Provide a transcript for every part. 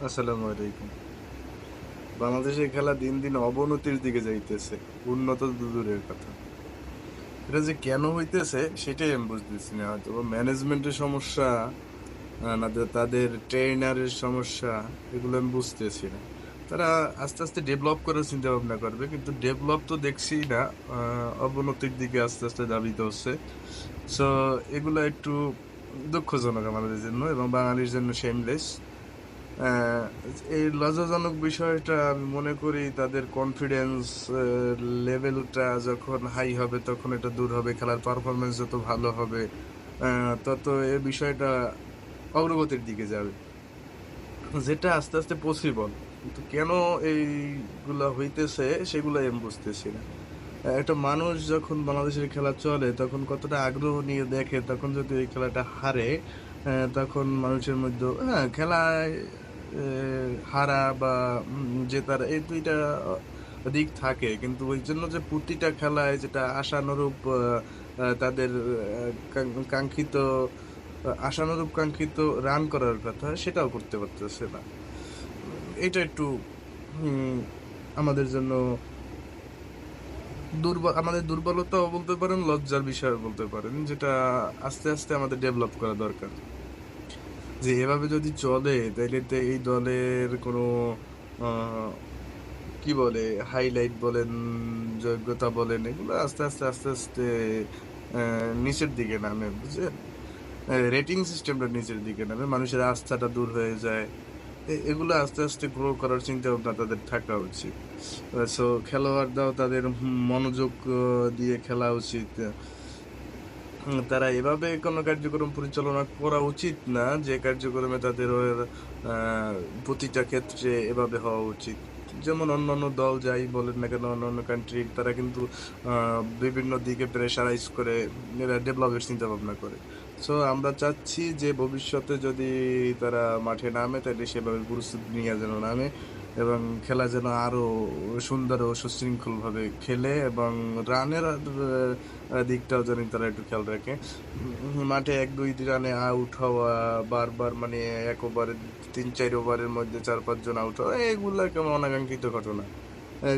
আসসালামু আলাইকুম। বাংলাদেশের খেলা দিন দিন অবনতির দিকে যাইতেছে উন্নত দূরের কথা। এটা যে কেন হইতেছে সেটাই আমি বুঝতেছি না। হয়তো ম্যানেজমেন্টের সমস্যা না তাদের ট্রেনারের সমস্যা এগুলো আমি বুঝতেছি না। তারা আস্তে আস্তে ডেভেলপ করার চিন্তা ভাবনা করবে কিন্তু ডেভেলপ তো দেখছি না অবনতির দিকে আস্তে আস্তে দাবিত হচ্ছে সো এগুলো একটু দুঃখজনক আমাদের জন্য এবং বাঙালির জন্য শেমলেস আহ, এই লজ্জাজনক বিষয়টা আমি মনে করি তাদের কনফিডেন্স লেভেলটা যখন হাই হবে, তখন এটা দূর হবে, খেলার পারফরমেন্স যত ভালো হবে তত এ বিষয়টা অগ্রগতির দিকে যাবে। যেটা আস্তে আস্তে পসিবল কিন্তু কেন এইগুলা হইতেছে সেগুলো আমি বুঝতেছি না। একটা মানুষ যখন বাংলাদেশের খেলা চলে, তখন কতটা আগ্রহ নিয়ে দেখে, তখন যদি এই খেলাটা হারে তখন মানুষের মধ্যে হ্যাঁ খেলায় হারা বা জেতার এই দুইটা দিক থাকে। কিন্তু ওই জন্য যে প্রতিটা খেলায় যেটা আশানুরূপ তাদের কাঙ্ক্ষিত আশানুরূপ কাঙ্ক্ষিত রান করার কথা, সেটাও করতে পারতেছে না। এটা একটু আমাদের জন্য দুর্বল আমাদের দুর্বলতাও বলতে পারেন, লজ্জার বিষয় বলতে পারেন, যেটা আস্তে আস্তে আমাদের ডেভেলপ করা দরকার। যে এভাবে যদি চলে, তাইলে তো এই দলের কোনো কি বলে হাইলাইট বলেন, যোগ্যতা বলেন, এগুলো আস্তে আস্তে আস্তে আস্তে নিচের দিকে নামে, বুঝছেন? রেটিং সিস্টেমটা নিচের দিকে নামে, মানুষের আস্থাটা দূর হয়ে যায়। এগুলো আস্তে আস্তে গ্রো করার চিন্তা ভাবনা তাদের থাকা উচিত। সো খেলোয়াড়রাও তাদের মনোযোগ দিয়ে খেলা উচিত। তারা এভাবে কোনো কার্যক্রম পরিচালনা করা উচিত না, যে কার্যক্রমে তাদের প্রতিটা ক্ষেত্রে এভাবে হওয়া উচিত। যেমন অন্য অন্য দল যাই বলেন না কেন অন্য অন্য কান্ট্রি তারা কিন্তু বিভিন্ন দিকে প্রেশারাইজ করে, এরা ডেভেলপের চিন্তা ভাবনা করে। সো আমরা চাচ্ছি যে ভবিষ্যতে যদি তারা মাঠে নামে, তাহলে সেভাবে প্রস্তুতি নিয়ে যেন নামে এবং খেলা যেন আরও সুন্দর ও সুশৃঙ্খলভাবে খেলে এবং রানের দিকটাও যেন তারা একটু খেয়াল রাখে। মাঠে এক দুই রানে আউট হওয়া, বারবার মানে এক ওভারে তিন চার ওভারের মধ্যে চার পাঁচজন আউট হওয়া এগুলা কেমন অনাকাঙ্ক্ষিত ঘটনা।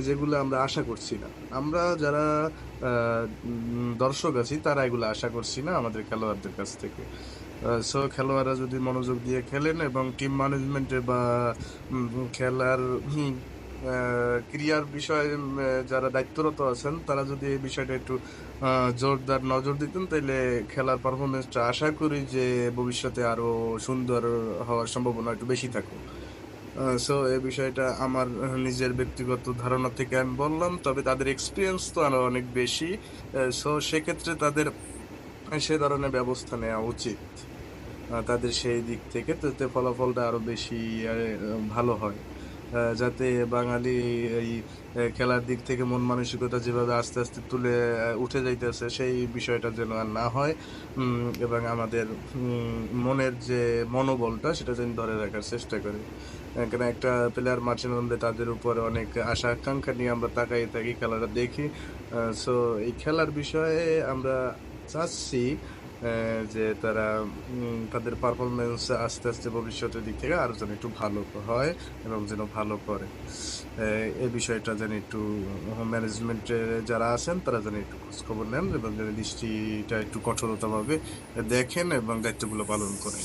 যেগুলো আমরা আশা করছি না। আমরা যারা দর্শক আছি, তারা এগুলো আশা করছি না আমাদের খেলোয়াড়দের কাছ থেকে। সো খেলোয়াড়রা যদি মনোযোগ দিয়ে খেলেন এবং টিম ম্যানেজমেন্টে বা খেলার ক্রিয়ার বিষয়ে যারা দায়িত্বরত আছেন, তারা যদি এই বিষয়টা একটু জোরদার নজর দিতেন তাহলে খেলার পারফরমেন্সটা আশা করি যে ভবিষ্যতে আরও সুন্দর হওয়ার সম্ভাবনা একটু বেশি থাকুক। সো এই বিষয়টা আমার নিজের ব্যক্তিগত ধারণা থেকে আমি বললাম, তবে তাদের এক্সপিরিয়েন্স তো আরও অনেক বেশি। সো সেক্ষেত্রে তাদের সে ধরনের ব্যবস্থা নেওয়া উচিত। তাদের সেই দিক থেকে তো ফলাফলটা আরও বেশি ভালো হয়। যাতে বাঙালি এই খেলার দিক থেকে মন মানসিকতা যেভাবে আস্তে আস্তে তুলে উঠে যাইতেছে, সেই বিষয়টা যেন আর না হয় এবং আমাদের মনের যে মনোবলটা, সেটা যেন ধরে রাখার চেষ্টা করি। কেন একটা প্লেয়ার মাঠে নামলে তাদের উপর অনেক আশা, আকাঙ্ক্ষা নিয়ে আমরা তাকাই থাকি, খেলাটা দেখি। সো এই খেলার বিষয়ে আমরা চাচ্ছি যে তারা তাদের পারফরমেন্স আস্তে আস্তে ভবিষ্যতের দিক থেকে আরও যেন একটু ভালো হয় এবং যেন ভালো করে। এই বিষয়টা যেন একটু ম্যানেজমেন্টে যারা আছেন তারা যেন একটু খোঁজখবর নেন এবং যেন দৃষ্টিটা একটু কঠোরতাভাবে দেখেন এবং দায়িত্বগুলো পালন করেন।